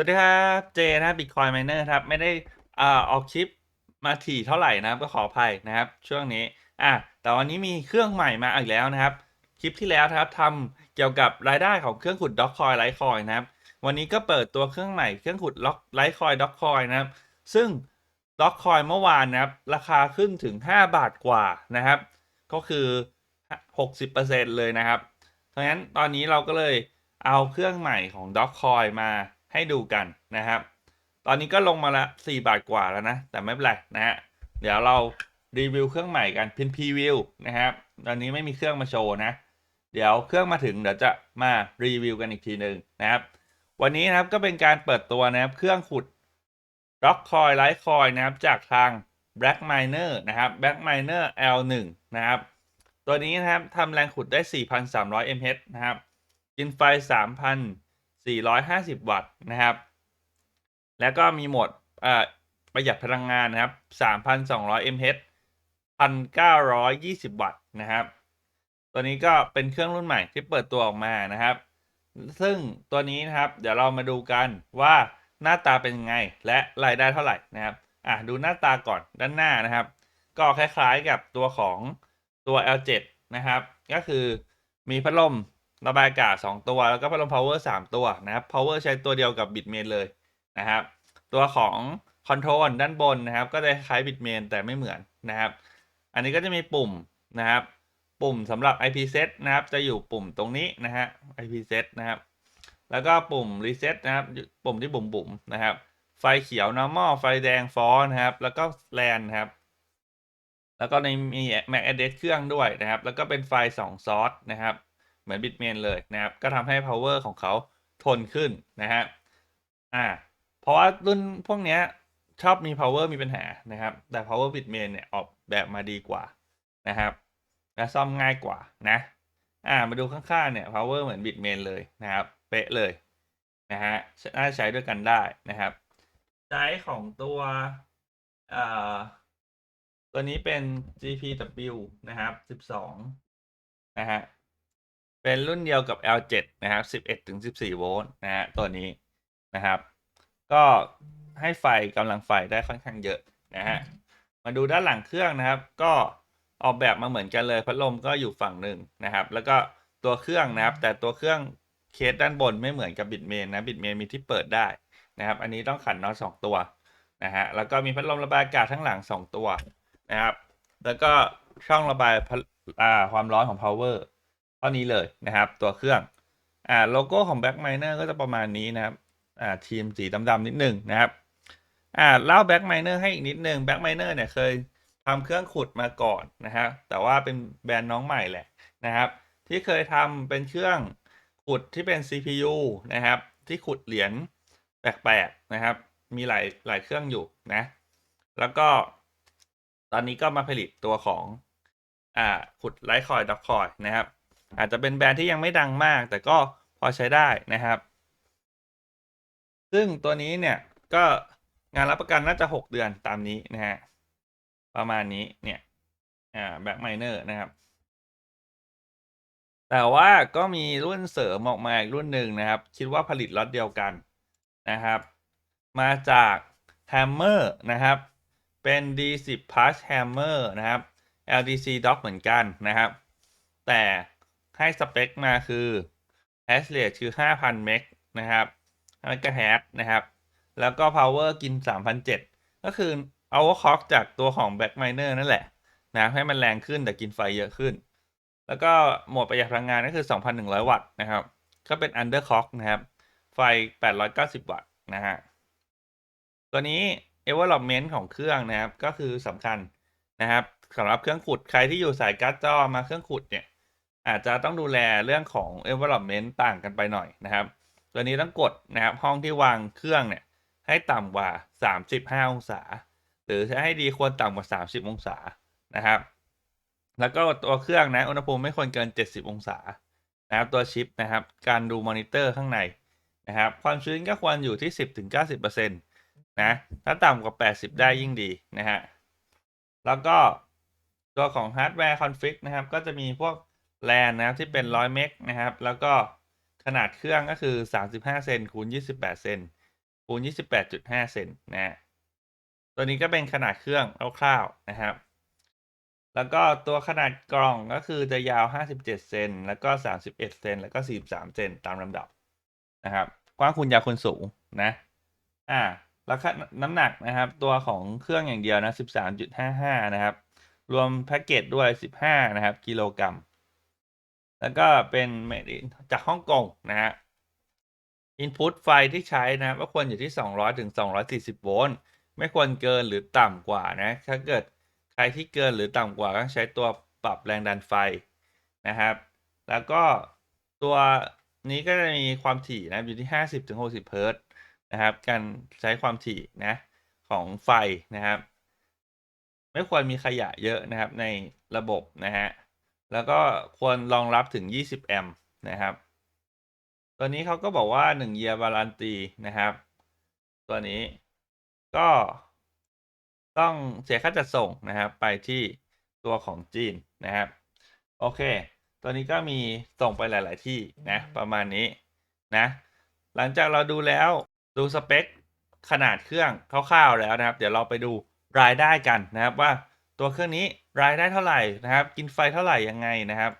วัสดีครับเจนะครับ Bitcoin Miner ครับ ไม่ได้อ่าออกคลิปมาถี่เท่าไหร่นะครับก็ขออภัยนะครับ ช่วงนี้อะแต่วันนี้มีเครื่องใหม่มาอีกแล้วนะครับ คลิปที่แล้วนะครับทำเกี่ยวกับรายได้ของเครื่องขุด Dogecoin Litecoin นะครับ วันนี้ก็เปิดตัวเครื่องใหม่เครื่องขุด Litecoin Dogecoin นะครับ ซึ่ง Dogecoin เมื่อวานนะครับ ราคาขึ้นถึง 5 บาทกว่านะครับ ก็คือ 60%เลยนะครับเพราะฉะนั้นตอนนี้เราก็เลยเอาเครื่องใหม่ของ Dogecoin มา ให้ดูกันนะครับ ตอนนี้ก็ลงมาละ 4 บาทกว่าแล้วนะ แต่ไม่เป็นไรนะฮะ เดี๋ยวเรารีวิวเครื่องใหม่กันพินพรีวิวนะครับ ตอนนี้ไม่มีเครื่องมาโชว์นะ เดี๋ยวเครื่องมาถึงเดี๋ยวจะมารีวิวกันอีกทีหนึ่งนะครับ วันนี้นะครับก็เป็นการเปิดตัวนะครับ เครื่องขุด Dogecoin Litecoin นะครับ จากทาง Black Miner นะครับ Black Miner L1 นะครับ ตัวนี้นะครับทำแรงขุดได้ 4,300 mH นะครับ กินไฟ 450 วัตต์นะครับ แล้วก็มีโหมดประหยัดพลังงานนะครับ 3,200 mH 1,920 วัตต์นะครับ ตัวนี้ก็เป็นเครื่องรุ่นใหม่ที่เปิดตัวออกมานะครับ ซึ่งตัวนี้นะครับ เดี๋ยวเรามาดูกันว่าหน้าตาเป็นยังไงและรายได้เท่าไหร่นะครับ อะดูหน้าตาก่อนด้านหน้านะครับ ก็คล้ายๆกับตัวของตัว L7 นะครับ ก็คือมีพัดลม ระบายอากาศ2ตัว แล้วก็พัดลม power 3 ตัวนะครับ power ใช้ตัวเดียวกับ bitmain เลยนะครับ ตัวของ control ด้านบนนะครับ ก็จะคล้าย bitmain แต่ไม่เหมือนนะครับ อันนี้ก็จะมีปุ่มนะครับ ปุ่มสำหรับ IP set นะครับ จะอยู่ปุ่มตรงนี้นะฮะ IP set นะครับ แล้วก็ปุ่ม reset นะครับ ปุ่มที่บุ๋มๆนะครับ ไฟเขียว normal ไฟแดง fall นะครับ แล้วก็ lan นะครับแล้วก็ในมี MAC address เครื่องด้วยนะครับ แล้วก็เป็นไฟ2ซอสนะครับ เหมือน Bitmain เลยนะครับ ก็ทำให้ power ของเขาทนขึ้นนะฮะอ่าเพราะว่ารุ่นพวกเนี้ยชอบมี power มีปัญหานะครับ แต่ power Bitmain เนี่ยออกแบบมาดีกว่านะครับ และซ่อมง่ายกว่านะ อ่า มาดูข้างๆเนี่ย power เหมือน Bitmain เลยนะครับ เป๊ะเลยนะฮะ น่าใช้ด้วยกันได้นะครับ ใช้ของตัวอ่าตัวนี้เป็น GPW นะครับ 12 นะฮะ เป็นรุ่นเดียวกับ L7 นะครับ 11ถึง14 โวลต์นะฮะตัวนี้นะครับ ก็ให้ไฟกำลังไฟได้ค่อนข้างเยอะนะฮะ มาดูด้านหลังเครื่องนะครับ ก็ออกแบบมาเหมือนกันเลยพัดลมก็อยู่ฝั่งหนึ่งนะครับ แล้วก็ตัวเครื่องนะครับ แต่ตัวเครื่องเคสด้านบนไม่เหมือนกับบิดเมนนะบิดเมนมีที่เปิดได้นะครับ อันนี้ต้องขันน็อตสองตัวนะฮะ แล้วก็มีพัดลมระบายอากาศทั้งหลังสองตัวนะครับ แล้วก็ช่องระบายความร้อนของ power เท่านี้เลยนะครับ ตัวเครื่องอ่าโลโก้ของ Black Miner ก็จะประมาณนี้นะครับอ่าทีมสีดำๆนิดหนึ่งนะครับอ่าเล่า Black Miner ให้อีกนิดนึง Black Miner เนี่ยเคยทำเครื่องขุดมาก่อนนะฮะแต่ว่าเป็นแบรนด์น้องใหม่แหละนะครับ ที่เคยทำเป็นเครื่องขุดที่เป็น CPU นะครับ ที่ขุดเหรียญแปลกๆนะครับ มีหลายหลายเครื่องอยู่นะ แล้วก็ตอนนี้ก็มาผลิตตัวของอ่าขุดไลท์คอยด็อกคอยนะครับ อาจจะเป็นแบรนด์ที่ยังไม่ดังมาก แต่ก็พอใช้ได้นะครับ ซึ่งตัวนี้เนี่ยก็งานรับประกันน่าจะ 6 เดือนตามนี้นะฮะประมาณนี้เนี่ยอ่าแบ็กไมเนอร์นะครับ แต่ว่าก็มีรุ่นเสริมออกมาอีกรุ่นหนึ่งนะครับ คิดว่าผลิตล็อตเดียวกันนะครับ มาจาก Hammer นะครับ เป็น D10 Plus Hammer นะครับ LDC Dock เหมือนกันนะครับ แต่ ให้สเปคมาคือ hash rate คือ 5,000 เมกนะครับแล้วก็ hash นะครับ แล้วก็ power กิน 3,007ก็คือ overclock จากตัวของ back miner นั่นแหละนะให้มันแรงขึ้นแต่กินไฟเยอะขึ้น แล้วก็โหมดประหยัดพลังงานก็คือ 2,100 วัตต์นะครับ ก็เป็น underclock นะครับ ไฟ 890 วัตต์นะฮะ ตัวนี้ development ของเครื่องนะครับ ก็คือสำคัญนะครับสำหรับเครื่องขุดใครที่อยู่สายการ์ดจอมาเครื่องขุดเนี่ย อาจจะต้องดูแลเรื่องของ environment ต่างกันไปหน่อยนะครับ ตัวนี้ต้องกดนะครับห้องที่วางเครื่องเนี่ยให้ต่ำกว่า 35 องศา หรือจะให้ดีควรต่ำกว่า 30 องศานะครับ แล้วก็ตัวเครื่องนะอุณหภูมิไม่ควรเกิน 70 องศานะครับตัวชิปนะครับ การดูมอนิเตอร์ข้างในนะครับ ความชื้นก็ควรอยู่ที่ 10-90%นะถ้าต่ำกว่า 80 ได้ยิ่งดีนะฮะแล้วก็ตัวของฮาร์ดแวร์คอนฟิกนะครับ ก็จะมีพวก แลนนะครับที่เป็น 100 เมกนะครับ แล้วก็ขนาดเครื่องก็คือ 35 เซนคูณ 28 เซนคูณ 28.5 เซนนะตัวนี้ก็เป็นขนาดเครื่องคร่าวๆนะครับ แล้วก็ตัวขนาดกล่องก็คือจะยาว 57 เซนแล้วก็ 31 เซนแล้วก็ 43 เซนตามลำดับนะครับ กว้างคูณยาวคูณสูงนะอ่าแล้วก็น้ำหนักนะครับ ตัวของเครื่องอย่างเดียวนะ 13.55 นะครับ รวมแพ็กเกจด้วย 15 นะครับ กิโลกรัม แล้วก็เป็น made in จากฮ่องกงนะฮะ input ไฟที่ใช้นะครับก็ควรอยู่ที่ 200ถึง240 โวลต์ ไม่ควรเกินหรือต่ำกว่านะ ถ้าเกิดใครที่เกินหรือต่ำกว่าก็ใช้ตัวปรับแรงดันไฟนะครับ แล้วก็ตัวนี้ก็จะมีความถี่นะอยู่ที่ 50ถึง60 เฮิร์ตนะครับ การใช้ความถี่นะของไฟนะครับ ไม่ควรมีขยะเยอะนะครับในระบบนะฮะ แล้วก็ควรรองรับถึง 20 แอมป์นะครับ ตัวนี้เขาก็บอกว่า1 year warranty นะครับ ตัวนี้ก็ต้องเสียค่าจัดส่งนะครับ ไปที่ตัวของจีนนะครับ โอเค ตัวนี้ก็มีส่งไปหลาย ๆ ที่นะ ประมาณนี้นะ หลังจากเราดูแล้วดูสเปคขนาดเครื่องคร่าว ๆ แล้วนะครับ เดี๋ยวเราไปดูรายได้กันนะครับว่าตัวเครื่องนี้ รายได้เท่าไหร่นะครับ กินไฟเท่าไหร่ยังไงนะครับ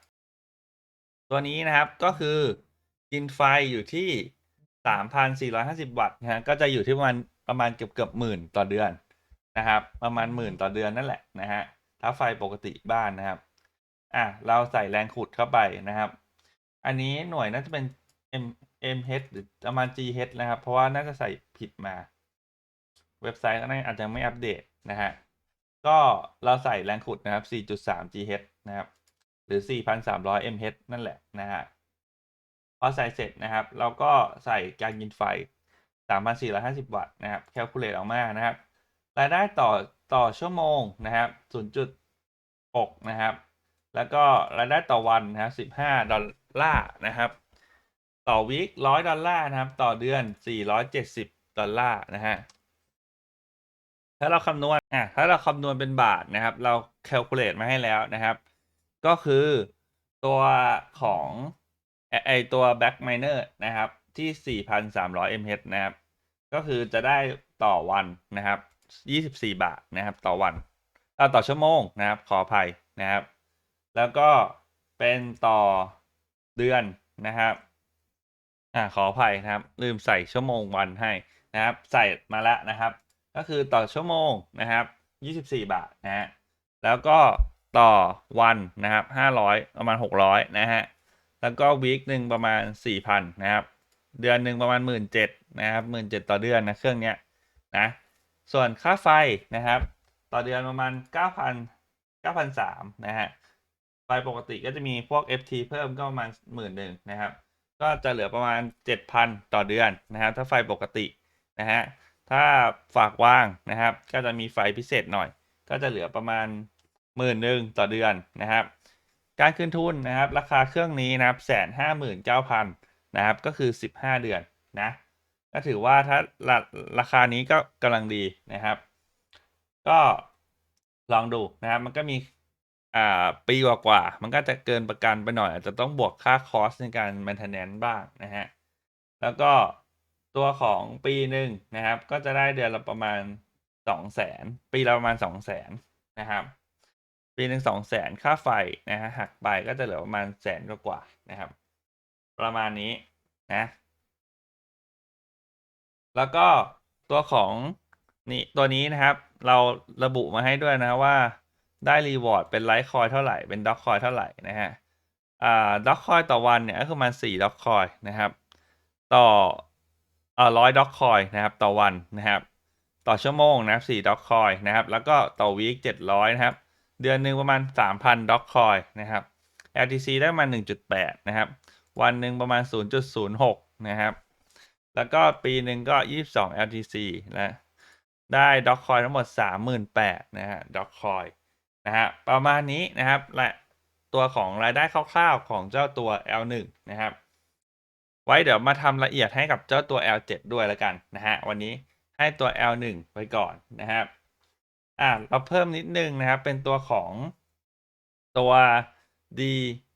ตัวนี้นะครับก็คือกินไฟอยู่ที่3,450วัตต์นะฮะก็จะอยู่ที่ประมาณประมาณเกือบเกือบหมื่นต่อเดือนนะครับ ประมาณหมื่นต่อเดือนนั่นแหละนะฮะถ้าไฟปกติบ้านนะครับอะเราใส่แรงขุดเข้าไปนะครับ อันนี้หน่วยน่าจะเป็น M mH หรือประมาณ GH นะครับ เพราะว่าน่าจะใส่ผิดมา เว็บไซต์ก็น่าอาจจะไม่อัปเดตนะฮะ ก็เราใส่แรงขุดนะครับ 4.3 GH นะครับ หรือ 4,300 mH นั่นแหละนะฮะ พอใส่เสร็จนะครับ เราก็ใส่การกินไฟ 3,450 วัตต์นะครับ แคลคูลเลตออกมานะครับ รายได้ต่อต่อชั่วโมงนะครับ 0.6 นะครับ แล้วก็รายได้ต่อวันนะครับ 15 ดอลลาร์นะครับ ต่อวีค100 ดอลลาร์นะครับ ต่อเดือน 470 ดอลลาร์นะฮะ ถ้าเราคำนวณอะถ้าเราคำนวณเป็นบาทนะครับ เราแคลคูลเลตมาให้แล้วนะครับ ก็คือตัวของไอตัว back miner นะครับ ที่ 4,300 mH นะครับ ก็คือจะได้ต่อวันนะครับ 24 บาทนะครับ ต่อวันเอาต่อชั่วโมงนะครับ ขออภัยนะครับ แล้วก็เป็นต่อเดือนนะครับอ่าขออภัยนะครับ ลืมใส่ชั่วโมงวันให้นะครับ ใส่มาแล้วนะครับ ก็คือต่อชั่วโมงนะครับ 24 บาทนะฮะแล้วก็ต่อวันนะครับ 500 ประมาณ 600 นะฮะ แล้วก็วีคหนึ่งประมาณ 4,000 นะครับ เดือนหนึ่งประมาณ 17,000นะครับ 17,000 ต่อเดือนนะเครื่องเนี้ยนะ ส่วนค่าไฟนะครับ ต่อเดือนประมาณ 9,000 9,300นะฮะ ไฟปกติก็จะมีพวก FT เพิ่มก็ประมาณหมื่นหนึ่งนะครับ ก็จะเหลือประมาณ 7,000 ต่อเดือนนะครับ ถ้าไฟปกตินะฮะ ถ้าฝากว่างนะครับ ก็จะมีไฟพิเศษหน่อย ก็จะเหลือประมาณหมื่นหนึ่งต่อเดือนนะครับ การคืนทุนนะครับ ราคาเครื่องนี้นะครับแสนห้าหมื่นเก้าพันนะครับ ก็คือสิบห้าเดือนนะก็ถือว่าถ้าราราคานี้ก็กำลังดีนะครับ ก็ลองดูนะครับ มันก็มีอ่าปีกว่าๆมันก็จะเกินประกันไปหน่อย อาจจะต้องบวกค่าคอสในการ maintenance บ้างนะฮะ แล้วก็ ตัวของปีหนึ่งนะครับ ก็จะได้เดือนละประมาณสองแสนปีละประมาณสองแสนนะครับ ปีหนึ่งสองแสนค่าไฟนะฮะหักไปก็จะเหลือประมาณแสนกว่านะครับ ประมาณนี้นะ แล้วก็ตัวของนี่ตัวนี้นะครับ เราระบุมาให้ด้วยนะว่าได้รีวอร์ดเป็นไลท์คอยเท่าไหร่เป็นด็อกคอยเท่าไหร่นะฮะอ่าด็อกคอยต่อวันเนี่ยก็คือมาณสี่ด็อกคอยนะครับ ต่อ อ่อร้อยด็อกคอยนะครับต่อวันนะครับต่อชั่วโมงนะครับสี่ด็อกคอยนะครับแล้วก็ต่อวีคเจ็ดร้อยนะครับเดือนหนึ่งประมาณสามพันด็อกคอยนะครับ LTC ได้ประมาณหนึ่งจุดแปดนะครับวันหนึ่งประมาณศูนย์จุดศูนย์หกนะครับแล้วก็ปีหนึ่งก็ยี่สิบสอง LTC นะได้ด็อกคอยทั้งหมดสามหมื่นแปดนะฮะด็อกคอยนะฮะประมาณนี้นะครับและตัวของรายได้คร่าวๆของเจ้าตัว L1 นะครับ ไว้เดี๋ยวมาทำละเอียดให้กับเจ้าตัว L7 ด้วยแล้วกันนะฮะ วันนี้ให้ตัว L1 ไปก่อนนะครับ อ่าเราเพิ่มนิดนึงนะครับ เป็นตัวของตัว D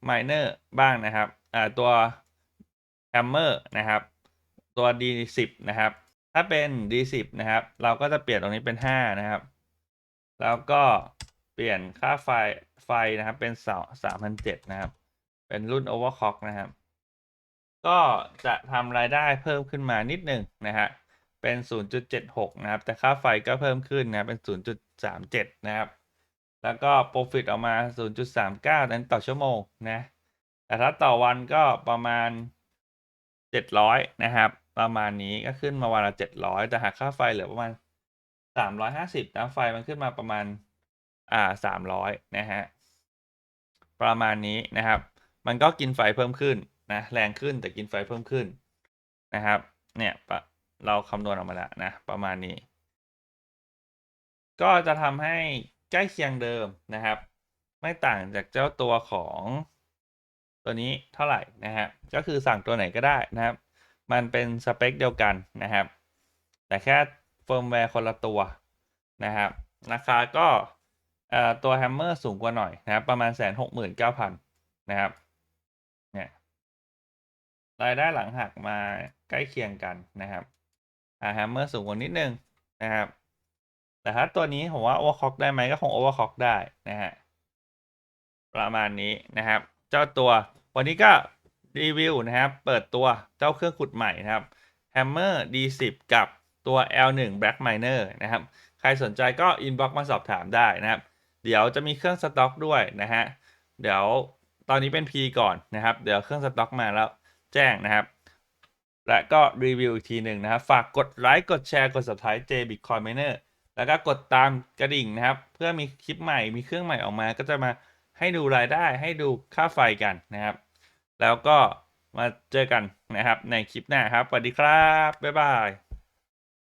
minor บ้างนะครับ อ่าตัว hammer นะครับ ตัว D10 นะครับ ถ้าเป็น D10 นะครับ เราก็จะเปลี่ยนตรงนี้เป็น 5 นะครับ แล้วก็เปลี่ยนค่าไฟไฟนะครับเป็น3,007นะครับ เป็นรุ่น Overclock นะครับ ก็จะทำรายได้เพิ่มขึ้นมานิดหนึ่งนะฮะ เป็น 0.76 นะครับ แต่ค่าไฟก็เพิ่มขึ้นนะเป็น 0.37 นะครับ แล้วก็ profit ออกมา 0.39 นั้นต่อชั่วโมงนะ แต่ถ้าต่อวันก็ประมาณ 700 นะครับ ประมาณนี้ก็ขึ้นมาวันละ 700 แต่หากค่าไฟเหลือประมาณ 350นะไฟมันขึ้นมาประมาณ อ่า 300 นะฮะ ประมาณนี้นะครับ มันก็กินไฟเพิ่มขึ้น นะแรงขึ้นแต่กินไฟเพิ่มขึ้นนะครับ เนี่ยเราคำนวณออกมาแล้วนะ ประมาณนี้ ก็จะทำให้ใกล้เคียงเดิมนะครับ ไม่ต่างจากเจ้าตัวของตัวนี้เท่าไหร่นะฮะก็คือสั่งตัวไหนก็ได้นะครับ มันเป็นสเปคเดียวกันนะครับ แต่แค่เฟิร์มแวร์คนละตัวนะครับ ราคาก็ตัวแฮมเมอร์สูงกว่าหน่อยนะครับ ประมาณแสนหกหมื่นเก้าพันนะครับ รายได้หลังหักมาใกล้เคียงกันนะครับอ่าแฮมเมอร์สูงกว่านิดนึงนะครับ แต่ถ้าตัวนี้ผมว่าโอเวอร์คล็อกได้ไหมก็คงโอเวอร์คล็อกได้นะฮะประมาณนี้นะครับ เจ้าตัววันนี้ก็รีวิวนะครับ เปิดตัวเจ้าเครื่องขุดใหม่นะครับ Hammer D10 กับตัว L1 Black Miner นะครับ ใครสนใจก็อินบ็อกมาสอบถามได้นะครับ เดี๋ยวจะมีเครื่องสต็อกด้วยนะฮะ เดี๋ยวตอนนี้เป็น P ก่อนนะครับ เดี๋ยวเครื่องสต็อกมาแล้ว แจ้งนะครับ และก็รีวิวอีกทีหนึ่งนะครับ ฝากกดไลค์กดแชร์กด subscribe J Bitcoin Miner แล้วก็กดตามกระดิ่งนะครับ เพื่อมีคลิปใหม่มีเครื่องใหม่ออกมาก็จะมาให้ดูรายได้ให้ดูค่าไฟกันนะครับ แล้วก็มาเจอกันนะครับในคลิปหน้าครับสวัสดีครับ บ๊ายบาย